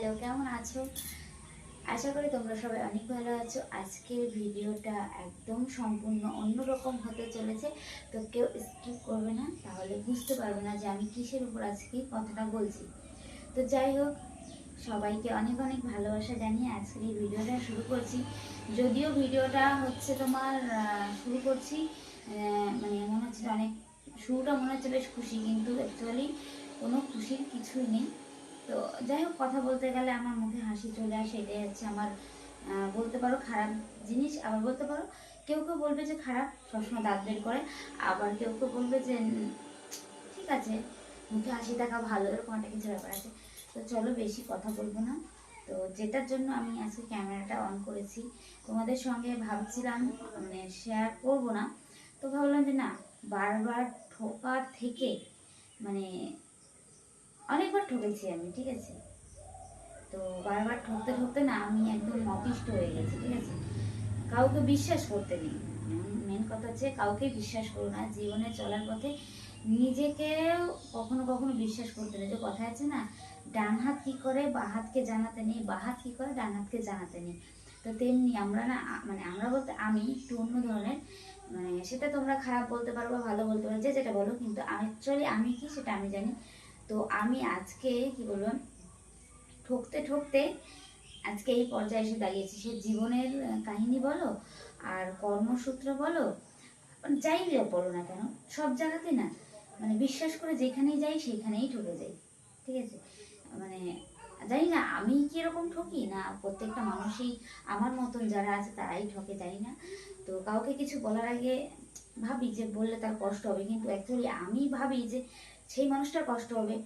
Hello, কেমন আছো? আশা করি তোমরা সবাই অনেক ভালো আছো। আজকের ভিডিওটা একদম সম্পূর্ণ অন্যরকম হতে চলেছে, তো কেউ স্কিপ করবে না। তাহলে বুঝতে পারবে না যে আমি কিসের উপর আজকে কথাটা বলছি। তো যাই হোক, সবাইকে অনেক অনেক ভালোবাসা জানিয়ে আজকের এই ভিডিওটা শুরু করছি। যদিও ভিডিওটা হচ্ছে তোমার শুরু করছি মানে মনে হচ্ছে অনেক, শুরুটা মনে হচ্ছে বেশ খুশি, কিন্তু অ্যাকচুয়ালি কোনো খুশির কিছুই নেই। তো যাই হোক, কথা বলতে গেলে আমার মুখে হাসি চলে আসে, এটাই হচ্ছে আমার বলতে পারো খারাপ জিনিস, আবার বলতে পারো কেউ কেউ বলবে যে খারাপ, সবসময় দাঁত বের করে, আবার কেউ কেউ বলবে যে ঠিক আছে, মুখে হাসি থাকা ভালো, এরকম একটা কিছু ব্যাপার আছে। তো চলো বেশি কথা বলব না। তো যেটার জন্য আমি আজকে ক্যামেরাটা অন করেছি, তোমাদের সঙ্গে ভাবছিলাম মানে শেয়ার করব না। তো ভাবলাম যে না, বারবার ঠোকার থেকে মানে অনেকবার ঠকেছি আমি, ঠিক আছে? তো বারবার ঠকতে ঠকতে না আমি একদম অতিষ্ঠ হয়ে গেছি, ঠিক আছে? কাউকে বিশ্বাস করতে নেই। মেন কথা হচ্ছে কাউকে বিশ্বাস করো না, জীবনে চলার পথে নিজেকেও কখনো কখনো বিশ্বাস করতে নেই। যে কথা আছে না, ডান হাত কি করে, বা হাতকে জানাতে নেই, বা হাত কি করে, ডান হাতকে জানাতে নেই। তো তেমনি আমরা না মানে আমরা বলতে আমি একটু অন্য ধরনের মানে সেটা তোমরা খারাপ বলতে পারো বা ভালো বলতে পারো, যে যেটা বলো, কিন্তু অ্যাকচুয়ালি আমি কি সেটা আমি জানি। তো আমি আজকে, কি বলব ঠকতে ঠকতে আজকে এই পর্যায়ে এসে দাঁড়িয়েছি। সে জীবনের কাহিনী বলো আর কর্মসূত্র বলো যাই বলো না কেন, সব জায়গাতে না মানে বিশ্বাস করে যেখানেই যাই, সেখানেই ঠকে যাই, ঠিক আছে? মানে জানি না, আমি কি এরকম ঠকি না প্রত্যেকটা মানুষই আমার মতন যারা আছে তারাই ঠকে, জানি না। তো কাউকে কিছু বলার আগে ভাবি যে বললে তার কষ্ট হবে, কিন্তু অ্যাকচুয়ালি আমি ভাবি যে সেই মানুষটার কষ্ট হবে।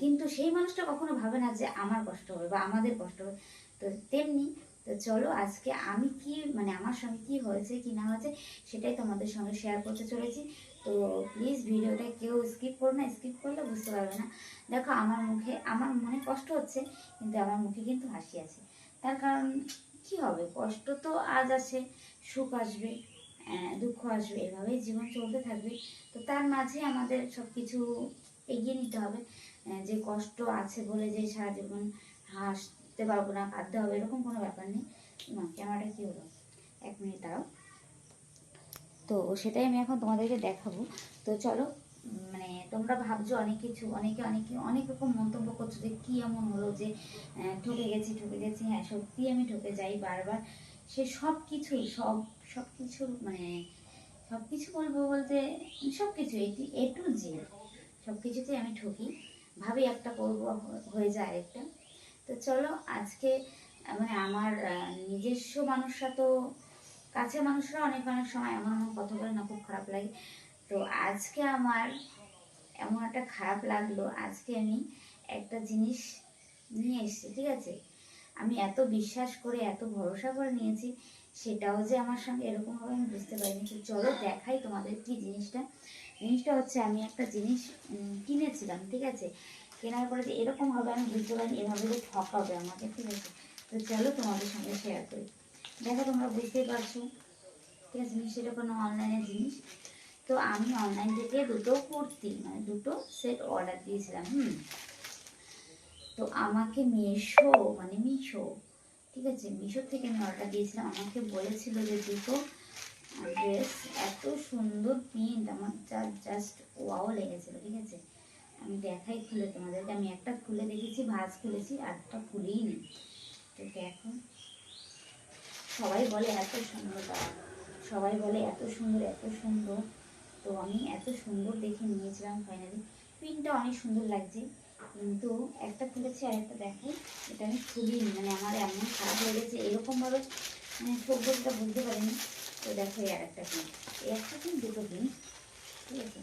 কিন্তু সেই মানুষটা কখনো ভাবে না যে আমার কষ্ট হবে বা আমাদের কষ্ট হবে। তো তেমনি, তো চলো আজকে আমি কি মানে আমার সঙ্গে কি হয়েছে, কি না হয়েছে, সেটাই তোমাদের সঙ্গে শেয়ার করতে চলেছি। তো প্লিজ ভিডিওটা কেউ স্কিপ করো না স্কিপ করলে বুঝতে পারবে না। দেখো আমার মুখে, আমার মনে কষ্ট হচ্ছে, কিন্তু আমার মুখে কিন্তু হাসি আছে। তার কারণ কি হবে? কষ্ট তো আজ আছে সুখ আসবে। দুঃখ আসবে এভাবেই জীবন চলতে থাকবে। তো তার মাঝে আমাদের সব কিছু এগিয়ে নিতে হবে যে কষ্ট আছে বলে যে সারা জীবন হাসতে পারব না, কাঁদতে হবে, এরকম কোনো ব্যাপার নেই। ক্যামেরাটা কি হলো? এক মিনিট দাঁড়াও। তো সেটাই আমি এখন তোমাদেরকে দেখাবো। তো চলো মানে তোমরা ভাবছ অনেক কিছু, অনেকে অনেকে, অনেক রকম মন্তব্য করছ যে কি এমন হলো যে ঠকে গেছি ঠকে গেছি হ্যাঁ সত্যি আমি ঠকে যাই বারবার। সে সব কিছুই সব সব কিছু মানে সব কিছু বলব বলতে সব কিছু এ টু জে সব কিছুতেই আমি ঠকি। ভাবি একটা করব, হয়ে যায় আরেকটা। তো চলো আজকে মানে আমার নিজস্ব মানুষরা তো, কাছের মানুষরা অনেক অনেক সময় এমন এমন কথা বলে না, খুব খারাপ লাগে। তো আজকে আমার এমন একটা খারাপ লাগল। আজকে আমি একটা জিনিস নিয়ে এসেছি, ঠিক আছে? আমি এত বিশ্বাস করে, এত ভরসা করে নিয়েছি, সেটাও যে আমার সঙ্গে এরকম হবে আমি বুঝতে পারিনি। তো চলো দেখাই তোমাদের কি জিনিসটা। জিনিসটা হচ্ছে আমি একটা জিনিস কিনেছিলাম, ঠিক আছে? কেনার পরে যে এরকম হবে আমি বুঝতে পারিনি, এভাবে যে ঠকাবে আমাকে, ঠিক আছে? তো চলো তোমাদের সঙ্গে শেয়ার করি। দেখো তোমরা বুঝতেই পারছ, ঠিক আছে? সেটা কোনো অনলাইনের জিনিস। তো আমি অনলাইন থেকে দুটো কুর্তি মানে দুটো সেট অর্ডার দিয়েছিলাম, হুম? তো আমাকে মিশো মানে মিশো, ঠিক আছে? মিশো থেকে আমি অর্ডার দিয়েছিলাম। আমাকে বলেছিল যে, দুটো ড্রেস এত সুন্দর প্রিন্ট আমার যা জাস্ট ওয়াও লেগেছিল, ঠিক আছে? আমি দেখাই খুলে তোমাদেরকে। আমি একটা খুলে দেখেছি, ভাঁজ খুলেছি, আর একটা খুলেই নি। তো দেখো, সবাই বলে এত সুন্দর সবাই বলে এত সুন্দর এত সুন্দর। তো আমি এত সুন্দর দেখে নিয়েছিলাম ফাইনালি প্রিন্টটা অনেক সুন্দর লাগছে। কিন্তু একটা খুলেছি আর একটা দেখাই এটা আমি খুলিনি মানে আমার এমন খারাপ হয়ে গেছে এরকমভাবে মানে ঠোক বলতে বুঝতে পারিনি। তো দেখো আর একটা প্রিন্ট এই একটা প্রিন্ট দুটো প্রিন্ট ঠিক আছে?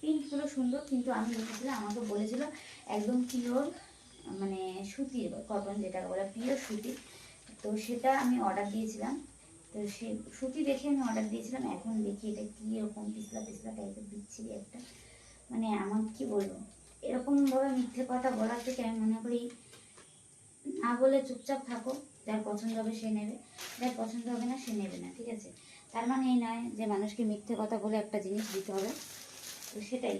প্রিন্টগুলো সুন্দর, কিন্তু আমি দেখেছিলাম আমাকে বলেছিল একদম পিওর মানে সুতির কটন যেটা বলে, পিওর সুতির তো সেটা আমি অর্ডার দিয়েছিলাম। তো সে সুতি দেখে আমি অর্ডার দিয়েছিলাম, এখন দেখি এটা কি এরকম পিছলা পিছলা টাইপের দিচ্ছি একটা। মানে আমার কি বলব? এরকমভাবে মিথ্যে কথা বলার থেকে আমি মনে করি না বলে চুপচাপ থাকো, যার পছন্দ হবে সে নেবে, যার পছন্দ হবে না সে নেবে না, ঠিক আছে? তার মানে এই নয় যে মানুষকে মিথ্যে কথা বলে একটা জিনিস দিতে হবে, তো সেটাই।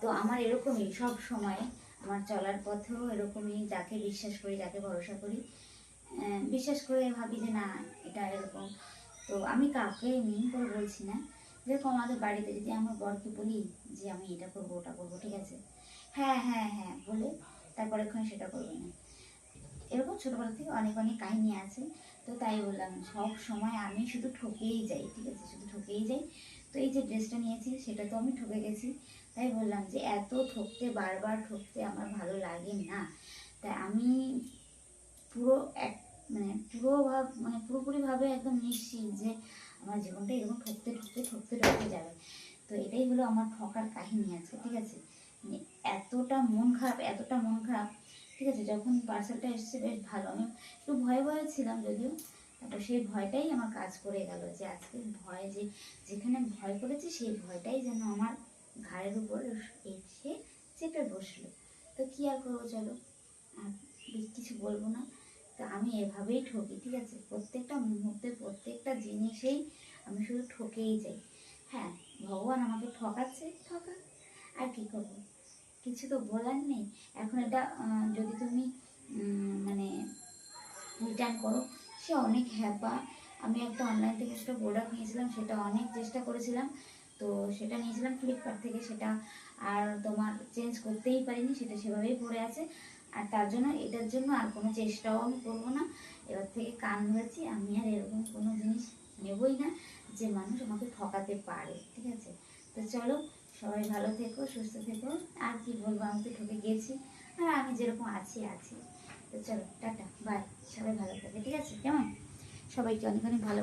তো আমার এরকমই সব সময়, আমার চলার পথেও এরকমই, যাকে বিশ্বাস করি, যাকে ভরসা করি বিশ্বাস করে ভাবি যে না, এটা এরকম। তো আমি কাউকে মিন করে বলছি না যেরকম আমাদের বাড়িতে যদি আমার বরকে বলি যে আমি এটা করব, ওটা করব, ঠিক আছে? হ্যাঁ হ্যাঁ হ্যাঁ বলে তারপরে সেটা করবে না। এরকম ছোটোবেলা থেকে অনেক অনেক কাহিনী আছে। তো তাই বললাম, সব সময় আমি শুধু ঠকেই যাই, ঠিক আছে? শুধু ঠকেই যাই। তো এই যে ড্রেসটা নিয়েছি, সেটা তো আমি ঠকে গেছি। তাই বললাম যে এত ঠকতে, বারবার ঠকতে আমার ভালো লাগে না। তাই আমি পুরো এক মানে পুরো ভাব মানে পুরোপুরিভাবে একদম নিশ্চিত যে আমার জীবনটা এরকম ঠকতে ঠকতে ঠকতে ঠকতে যাবে। তো এটাই হলো আমার ঠকার কাহিনী আছে, ঠিক আছে? মানে এতটা মন খারাপ, এতটা মন খারাপ, ঠিক আছে? যখন পার্সেলটা এসেছে, বেশ ভালো। আমি একটু ভয়ে ভয়ে ছিলাম যদিও, তারপর সেই ভয়টাই আমার কাজ করে গেল যে আজকে ভয় যে যেখানে ভয় করেছি, সেই ভয়টাই যেন আমার ঘাড়ের উপর এসে চেপে বসল। তো কী আর করব চলো? আর কিছু বলব না। তো আমি এভাবেই ঠকি, ঠিক আছে? প্রত্যেকটা মুহূর্তে, প্রত্যেকটা জিনিসেই আমি শুধু ঠকেই যাই। হ্যাঁ ভগবান আমাকে ঠকাচ্ছে, ঠকাক। আর কি করব? কিছু তো বলার নেই। এখন এটা যদি তুমি মানে রিটার্ন করো, সে অনেক হ্যাপা। আমি একটা অনলাইন থেকে সেটা প্রোডাক্ট নিয়েছিলাম, সেটা অনেক চেষ্টা করেছিলাম। তো সেটা নিয়েছিলাম ফ্লিপকার্ট থেকে। সেটা আর তোমার চেঞ্জ করতেই পারিনি, সেটা সেভাবেই পড়ে আছে। আর তার জন্য এটার জন্য আর কোনো চেষ্টাও আমি করব না। এবার থেকে কান ধরেছি আমি আর এরকম কোনো জিনিস নেবই না যে মানুষ আমাকে ঠকাতে পারে, ঠিক আছে? তো চলো, সবাই ভালো থেকো, সুস্থ থেকো, আর কি বলব, আমি তো ঠকে গেছি, আর আমি যেরকম আছি আছি। তো চলো, টাটা বাই সবাই ভালো থাকে, ঠিক আছে? কেমন? সবাইকে অনেক অনেক ভালো